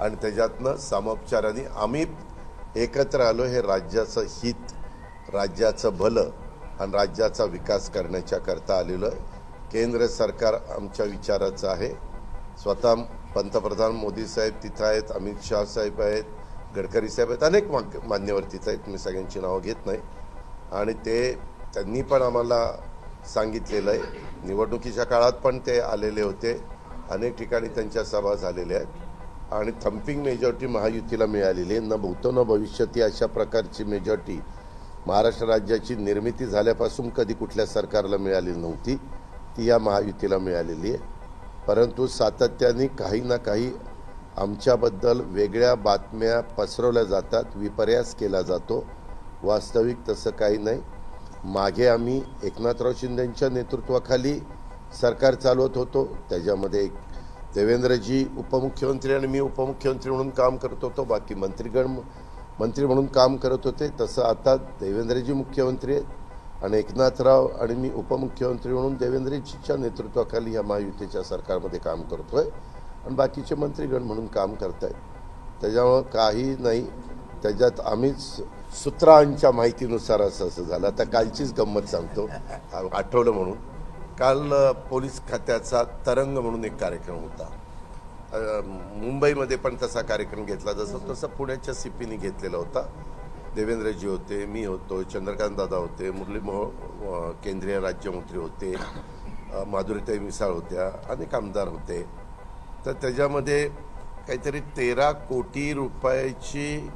आणि त्याच्यातनं सामोपचाराने आम्ही एकत्र आलो हे राज्याचं हित राज्याचं भलं आणि राज्याचा विकास करण्याच्या करता आलेलो आहे. केंद्र सरकार आमच्या विचाराचं आहे. स्वतः पंतप्रधान मोदी साहेब तिथं आहेत अमित शाह साहेब आहेत गडकरी साहेब आहेत अनेक मा- मान्यवर तिथं आहेत. मी सगळ्यांची नावं घेत नाही. आणि ते त्यांनी पण आम्हाला सांगितलेलं आहे. निवडणुकीच्या काळात पण ते आलेले होते. अनेक ठिकाणी त्यांच्या सभा झालेल्या आहेत. आणि थम्पिंग मेजॉरिटी महायुतीला मिळालेली आहे. न भूतो न भविष्यात अशा प्रकारची मेजॉरिटी महाराष्ट्र राज्याची निर्मिती झाल्यापासून कधी कुठल्या सरकारला मिळाली नव्हती ती या महायुतीला मिळालेली आहे. परंतु सातत्याने काही ना काही आमच्याबद्दल वेगळ्या बातम्या पसरवल्या जातात विपर्यास केला जातो. वास्तविक तसं काही नाही. मागे आम्ही एकनाथराव शिंदेंच्या नेतृत्वाखाली सरकार चालवत होतो. त्याच्यामध्ये एक देवेंद्रजी उपमुख्यमंत्री आणि मी उपमुख्यमंत्री म्हणून काम करत होतो बाकी मंत्रीगण मंत्री म्हणून काम करत होते. तसं आता देवेंद्रजी मुख्यमंत्री आहेत आणि एकनाथराव आणि मी उपमुख्यमंत्री म्हणून देवेंद्रजीच्या नेतृत्वाखाली या महायुतीच्या सरकारमध्ये काम करतोय आणि बाकीचे मंत्रीगण म्हणून काम करतायत. त्याच्यामुळं काही नाही. त्याच्यात आम्हीच सूत्रांच्या माहितीनुसार असं असं झालं. आता कालचीच गंमत सांगतो. आठवलं म्हणून. काल पोलीस खात्याचा तरंग म्हणून एक कार्यक्रम होता. मुंबईमध्ये पण तसा कार्यक्रम घेतला जसं तसं पुण्याच्या सीपीने घेतलेला होता. देवेंद्रजी होते मी होतो चंद्रकांत दादा होते मुरली मोह केंद्रीय राज्यमंत्री होते माधुरीताई मिसाळ होत्या अनेक आमदार होते. तर त्याच्यामध्ये काहीतरी तेरा कोटी रुपयाची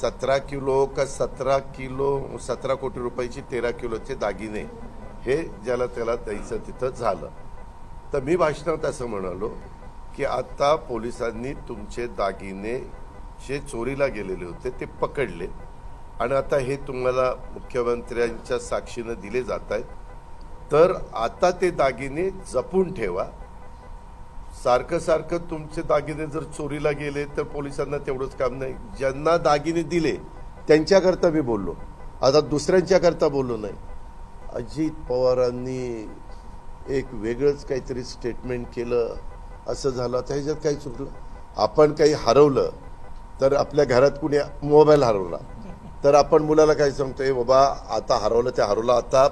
सतरा किलो का सतरा किलो सतरा कोटी रुपयाची तेरा किलोचे दागिने हे ज्याला त्याला द्यायचं तिथं झालं. तर मी भाषणात असं म्हणालो की आता पोलिसांनी तुमचे दागिने जे चोरीला गेलेले होते ते पकडले. आणि आता हे तुम्हाला मुख्यमंत्र्यांच्या साक्षीनं दिले जात आहेत. तर आता ते दागिने जपून ठेवा. सारखं सारखं तुमचे दागिने जर चोरीला गेले तर पोलिसांना तेवढंच काम नाही. ज्यांना दागिने दिले त्यांच्याकरता मी बोललो. आता दुसऱ्यांच्याकरता बोललो नाही. अजित पवारांनी एक वेगळंच काहीतरी स्टेटमेंट केलं असं झालं. त्याच्यात ह्याच्यात काही चुकलं? आपण काही हरवलं तर आपल्या घरात कुणी मोबाईल हरवला? तर आपण मुलाला काय सांगतो? ए बाबा आता हरवलं ते हरवलं आता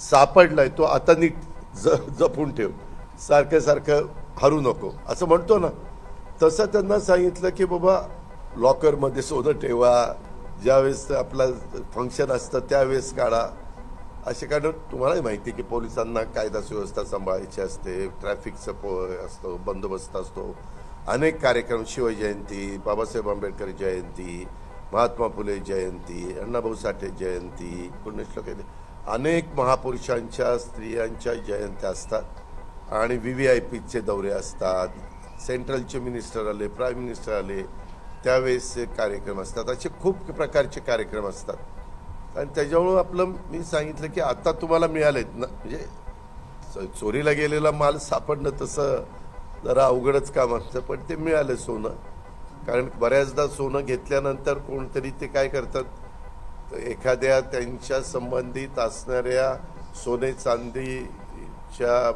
सापडलाय तो आता नीट ज जपून ठेव. सारखं सारखं हरू नको. असं म्हणतो ना. तसं त्यांना सांगितलं की बाबा लॉकरमध्ये सोनं ठेवा. ज्यावेळेस आपलं फंक्शन असतं त्यावेळेस काढा. असे कारण तुम्हालाही माहिती आहे की पोलिसांना कायदा सुव्यवस्था सांभाळायची असते ट्रॅफिकचं पो असतो बंदोबस्त असतो. अनेक कार्यक्रम शिवजयंती बाबासाहेब आंबेडकर जयंती महात्मा फुले जयंती अण्णाभाऊ साठे जयंती पुण्यश्लोक अनेक महापुरुषांच्या स्त्रियांच्या जयंत्या असतात आणि व्ही व्ही आय पीचे दौरे असतात. सेंट्रलचे मिनिस्टर आले प्राईम मिनिस्टर आले त्यावेळेस कार्यक्रम असतात. असे खूप प्रकारचे कार्यक्रम असतात. आणि त्याच्यामुळं आपलं मी सांगितलं की आता तुम्हाला मिळालेत ना म्हणजे चोरीला गेलेला माल सापडणं तसं जरा अवघडच काम असतं पण ते मिळालं सोनं. कारण बऱ्याचदा सोनं घेतल्यानंतर कोणतरी ते काय करतात एखाद्या त्यांच्या संबंधित असणाऱ्या सोने चांदीच्या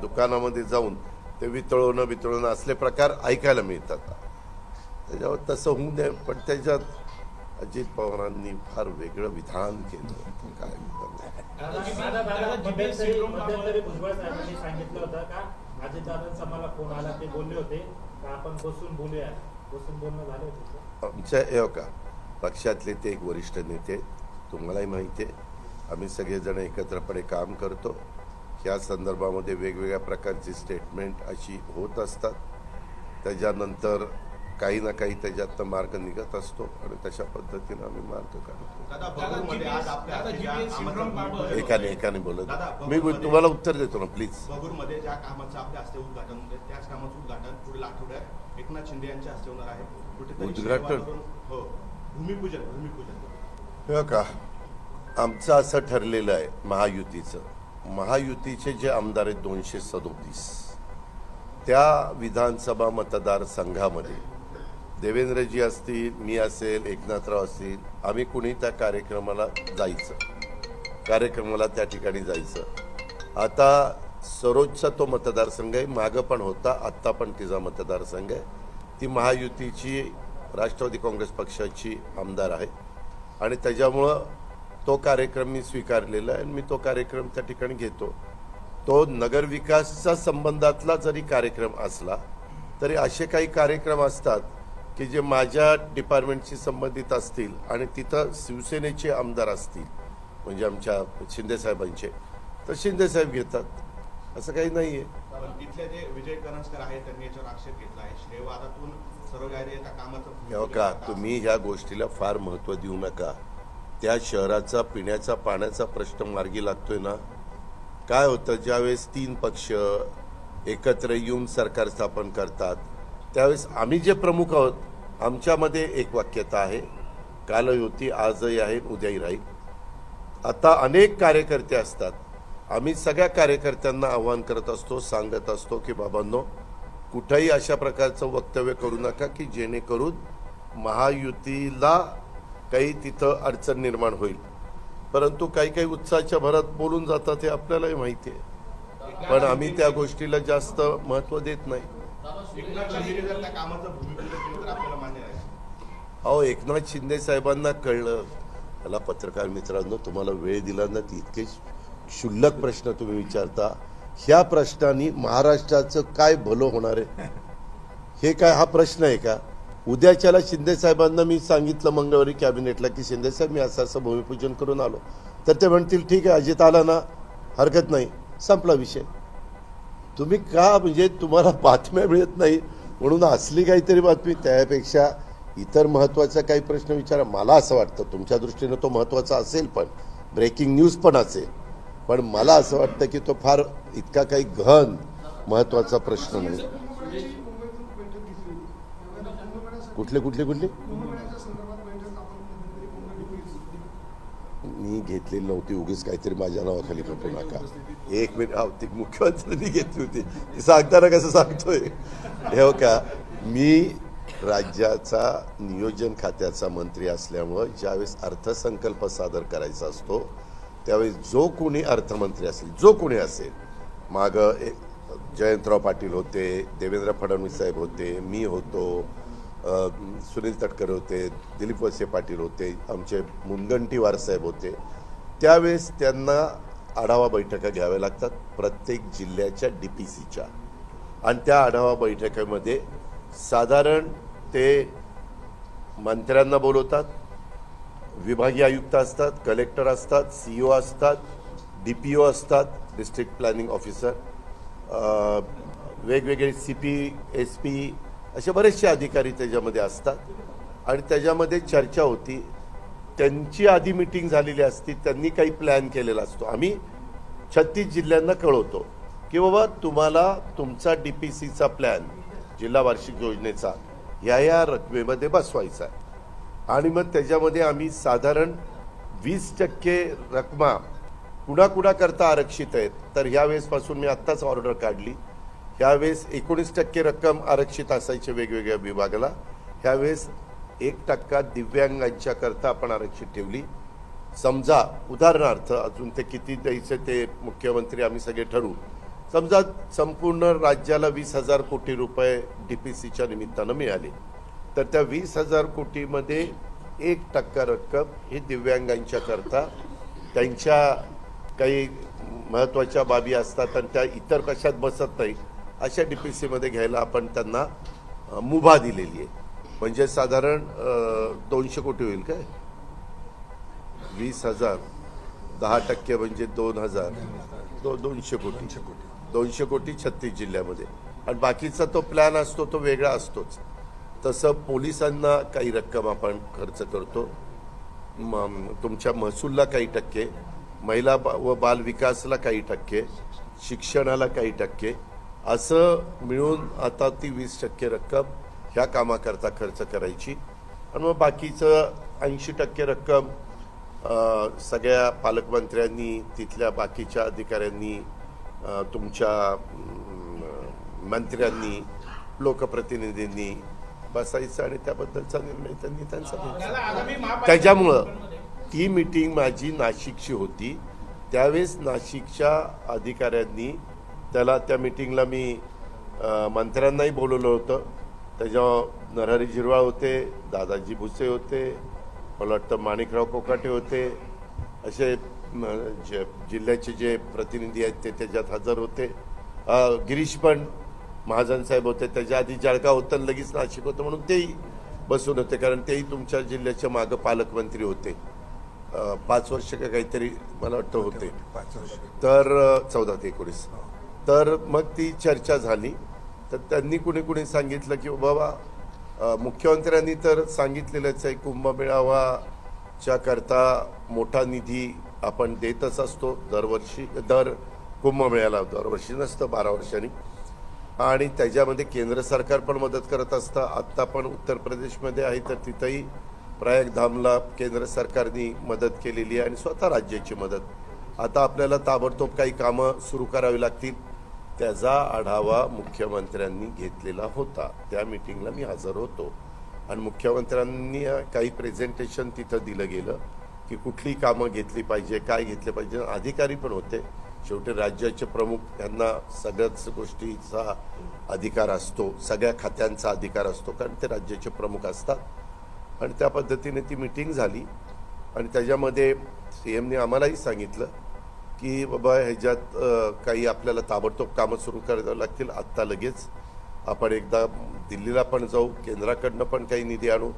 दुकानामध्ये जाऊन ते वितळवणं वितळवणं असले प्रकार ऐकायला मिळतात. त्याच्यावर तसं होऊ नये पण त्याच्यात अजित पवारांनी फार वेगळं विधान केलं. काय म्हणतात. दादा दादा मध्यंतरी मध्यंतरी भुजबळ साहेबांनी सांगितलं होतं का अजितदादांचा मला फोन आला ते बोलले होते का आपण बसून बोलूया. बसून बोलणं झालं होतं आमच्या हे का? पक्षातले ते एक वरिष्ठ नेते. तुम्हालाही माहिती आहे आम्ही सगळेजण एकत्रपणे काम करतो. या संदर्भामध्ये वेगवेगळ्या प्रकारची स्टेटमेंट अशी होत असतात. त्याच्यानंतर काही ना काही त्याच्यातनं मार्ग निघत असतो आणि तशा पद्धतीनं आम्ही मार्ग काढतो. एकाने एकाने बोलत. मी. तुम्हाला उत्तर देतो ना प्लीज भगूरमध्ये ज्या कामाचं आपल्या हस्ते उद्घाटन होते त्याच कामाचं उद्घाटन पुढील आठवड्यात एकनाथ शिंदे यांच्या हस्ते होणार आहे. उद्घाटन? हो. भूमिपूजन भूमिपूजन. हे का आमचं असं ठरलेलं आहे महायुतीचं. महायुतीचे जे आमदार आहेत दोनशे सदोतीस. त्या विधानसभा मतदारसंघामध्ये देवेंद्रजी असतील मी असेल एकनाथराव असतील आम्ही कुणी त्या कार्यक्रमाला जायचं? कार्यक्रमाला त्या ठिकाणी जायचं. आता सरोजचा तो मतदारसंघ आहे मागं पण होता आत्ता पण तिचा मतदारसंघ आहे. ती महायुतीची राष्ट्रवादी काँग्रेस पक्षाची आमदार आहे. आणि त्याच्यामुळं तो कार्यक्रम मी स्वीकारलेला आहे आणि मी तो कार्यक्रम त्या ठिकाणी घेतो. तो नगरविकासच्या संबंधातला जरी कार्यक्रम असला तरी असे काही कार्यक्रम असतात की जे माझ्या डिपार्टमेंटशी संबंधित असतील आणि तिथं शिवसेनेचे आमदार असतील म्हणजे आमच्या शिंदेसाहेबांचे तर शिंदेसाहेब घेतात. असं काही नाही आहे तिथले जे विजय करंजकर आहेत त्यांनी याच्यावर आक्षेप घेतला आहे. श्रेयवादातून सर्व काही त्या कामाचं हो का? तुम्ही ह्या गोष्टीला फार महत्त्व देऊ नका. त्या शहराचा पिण्याचा पाण्याचा प्रश्न मार्गी लागतोय ना? काय होतं? ज्यावेळेस तीन पक्ष एकत्र येऊन सरकार स्थापन करतात त्यावेळेस आम्ही जे प्रमुख आहोत आमच्यामध्ये एक वाक्यता आहे कालही होती आजही आहे उद्याही राहील. आता अनेक कार्यकर्ते असतात. आम्ही सगळ्या कार्यकर्त्यांना आव्हान करत असतो सांगत असतो की बाबांनो कुठंही अशा प्रकारचं वक्तव्य करू नका की जेणेकरून महायुतीला काही तिथं अडचण निर्माण होईल. परंतु काही काही उत्साहाच्या भरात बोलून जातात हे आपल्यालाही माहिती आहे. पण आम्ही त्या गोष्टीला जास्त महत्त्व देत नाही. अहो एकनाथ शिंदे साहेबांना कळलं. मला पत्रकार मित्रांनो तुम्हाला वेळ दिला ना ती इतके क्षुल्लक प्रश्न तुम्ही विचारता. ह्या प्रश्नांनी महाराष्ट्राचं काय भलं होणार आहे? हे काय हा प्रश्न आहे का? उद्याच्याला शिंदे साहेबांना मी सांगितलं मंगळवारी कॅबिनेटला की शिंदे साहेब मी असं असं भूमिपूजन करून आलो. तर ते म्हणतील ठीक आहे अजित आला ना हरकत नाही संपला विषय. तुम्ही का म्हणजे तुम्हाला बातम्या मिळत नाही म्हणून असली काहीतरी बातमी त्यापेक्षा इतर महत्त्वाचा काही प्रश्न विचारा. मला असं वाटतं तुमच्या दृष्टीनं तो महत्त्वाचा असेल पण ब्रेकिंग न्यूज पण असेल. पण मला असं वाटतं की तो फार इतका काही गहन महत्त्वाचा प्रश्न नाही. कुठले कुठले कुठले? मी घेतलेली नव्हती उगीच काहीतरी माझ्या नावाखाली करू नका. एक मिनिट हा ती मुख्यमंत्र्यांनी घेतली होती. ती सांगताना कसं सांगतोय? हे हो का मी राज्याचा नियोजन खात्याचा मंत्री असल्यामुळं ज्यावेळेस अर्थसंकल्प सादर करायचा असतो त्यावेळेस जो कोणी अर्थमंत्री असेल जो कोणी असेल मागं जयंतराव पाटील होते देवेंद्र फडणवीस साहेब होते मी होतो सुनील तटकरे होते दिलीप वळसे पाटील होते आमचे मुनगंटीवार साहेब होते त्यावेळेस त्यांना आढावा बैठका घ्याव्या लागतात प्रत्येक जिल्ह्याच्या डी पी सीच्या. आणि त्या आढावा बैठकीमध्ये साधारण ते मंत्र्यांना बोलवतात विभागीय आयुक्त असतात कलेक्टर असतात सी ओ असतात डी पी ओ असतात डिस्ट्रिक्ट प्लॅनिंग ऑफिसर वेगवेगळे सी पी एस पी असे बरेचसे अधिकारी त्याच्यामध्ये असतात. आणि त्याच्यामध्ये चर्चा होती. त्यांची आधी मिटिंग झालेली असती त्यांनी काही प्लॅन केलेला असतो. आम्ही छत्तीस जिल्ह्यांना कळवतो की बाबा तुम्हाला तुमचा डी पी सीचा प्लॅन जिल्हा वार्षिक योजनेचा या या रकमेमध्ये बसवायचा आहे. आणि मग त्याच्यामध्ये आम्ही साधारण वीस टक्के रकमा कुणाकुणाकरता आरक्षित आहेत. तर ह्या वेळेसपासून मी आत्ताच ऑर्डर काढली. ह्यावेळेस एकोणीस टक्के रक्कम आरक्षित असायची वेगवेगळ्या विभागाला. ह्यावेळेस एक टक्का दिव्यांगांच्या करता आपण आरक्षित ठेवली. समजा उदाहरणार्थ अजून ते किती द्यायचे ते मुख्यमंत्री आम्ही सगळे ठरवू. समजा संपूर्ण राज्याला वीस हजार कोटी रुपये डी पी सीच्या निमित्तानं मिळाले तर त्या वीस हजार कोटीमध्ये एक टक्का रक्कम ही दिव्यांगांच्या करता त्यांच्या काही महत्त्वाच्या बाबी असतात आणि त्या इतर कशात बसत नाही अशा डी पी सीमध्ये घ्यायला आपण त्यांना मुभा दिलेली आहे. म्हणजे साधारण दोनशे कोटी होईल काय? वीस हजार दहा टक्के म्हणजे दोन हजार. दो दोनशे कोटी. दोनशे कोटी. छत्तीस जिल्ह्यामध्ये. आणि बाकीचा तो प्लॅन असतो तो वेगळा असतोच. तसं पोलिसांना काही रक्कम आपण खर्च करतो. म- तुमच्या महसूलला काही टक्के महिला बा- व बाल विकासला काही टक्के शिक्षणाला काही टक्के. असं मिळून आता ती वीस टक्के रक्कम ह्या कामाकरता खर्च करायची. आणि मग बाकीचं ऐंशी टक्के रक्कम सगळ्या पालकमंत्र्यांनी तिथल्या बाकीच्या अधिकाऱ्यांनी तुमच्या मंत्र्यांनी लोकप्रतिनिधींनी बसायचं आणि त्याबद्दलचा निर्णय त्यांनी त्यांचा घ्यायचा. त्याच्यामुळं ती मीटिंग माझी नाशिकची होती. त्यावेळेस नाशिकच्या अधिकाऱ्यांनी त्याला त्या मीटिंगला मी मंत्र्यांनाही बोलवलं होतं. त्याच्यावर नरहरी झिरवाळ होते दादाजी भुसे होते मला वाटतं माणिकराव कोकाटे होते. असे जे जिल्ह्याचे जे प्रतिनिधी आहेत ते त्याच्यात हजर होते. गिरीश पण महाजन साहेब होते. त्याच्या आधी जळगाव होतं लगेच नाशिक होतं म्हणून तेही बसून होते. कारण तेही तुमच्या जिल्ह्याच्या मागं पालकमंत्री होते. पाच वर्ष का काहीतरी मला वाटतं होते. पाच वर्ष तर चौदा ते एकोणीस. तर मग ती चर्चा झाली. तर त्यांनी कुणी कुणी सांगितलं की बाबा मुख्यमंत्र्यांनी तर सांगितलेलंच आहे कुंभमेळावाच्या करता मोठा निधी आपण देतच असतो. दरवर्षी दर कुंभमेळ्याला दरवर्षी नसतं बारा वर्षांनी. आणि त्याच्यामध्ये केंद्र सरकार पण मदत करत असतं. आत्ता पण उत्तर प्रदेशमध्ये आहे तर तिथंही प्रयागधामला केंद्र सरकारने मदत केलेली आहे आणि स्वतः राज्याची मदत. आता आपल्याला ताबडतोब काही कामं सुरू करावी लागतील. त्याचा आढावा मुख्यमंत्र्यांनी घेतलेला होता. त्या मिटिंगला मी हजर होतो. आणि मुख्यमंत्र्यांनी काही प्रेझेंटेशन तिथं दिलं गेलं की कुठली कामं घेतली पाहिजे काय घेतले पाहिजे. अधिकारी पण होते. शेवटी राज्याचे प्रमुख यांना सगळ्याच गोष्टीचा अधिकार असतो सगळ्या खात्यांचा अधिकार असतो कारण ते राज्याचे प्रमुख असतात. आणि त्या पद्धतीने ती मिटिंग झाली. आणि त्याच्यामध्ये सी एमने आम्हालाही सांगितलं की बाबा ह्याच्यात काही आपल्याला ताबडतोब कामं सुरू करावं लागतील. आत्ता लगेच आपण एकदा दिल्लीला पण जाऊ केंद्राकडनं पण काही निधी आणू.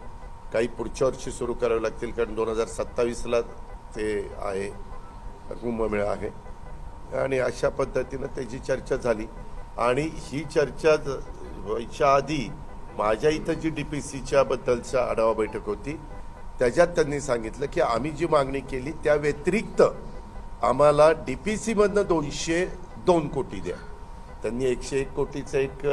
काही पुढच्या वर्षी सुरू करावे लागतील कारण दोन हजार सत्तावीसला ते आहे कुंभमेळा आहे. आणि अशा पद्धतीनं त्याची चर्चा झाली. आणि ही चर्चा व्हायच्या आधी माझ्या इथं जी डी पी सीच्या बद्दलच्या आढावा बैठक होती त्याच्यात त्यांनी सांगितलं की आम्ही जी मागणी केली त्या व्यतिरिक्त आम्हाला डी पी सीमधनं दोनशे दोन कोटी द्या. त्यांनी एकशे एक कोटीचं एक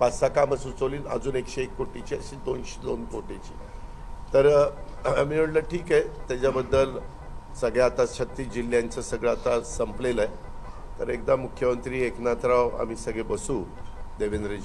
पाच सहा कामं सुचवली अजून एकशे एक कोटीची अशी दोनशे दोन कोटीची. तर आम्ही म्हटलं ठीक आहे त्याच्याबद्दल सगळ्या आता छत्तीस जिल्ह्यांचं सगळं आता संपलेलं आहे. तर एकदा मुख्यमंत्री एकनाथराव आम्ही सगळे बसू देवेंद्रजी.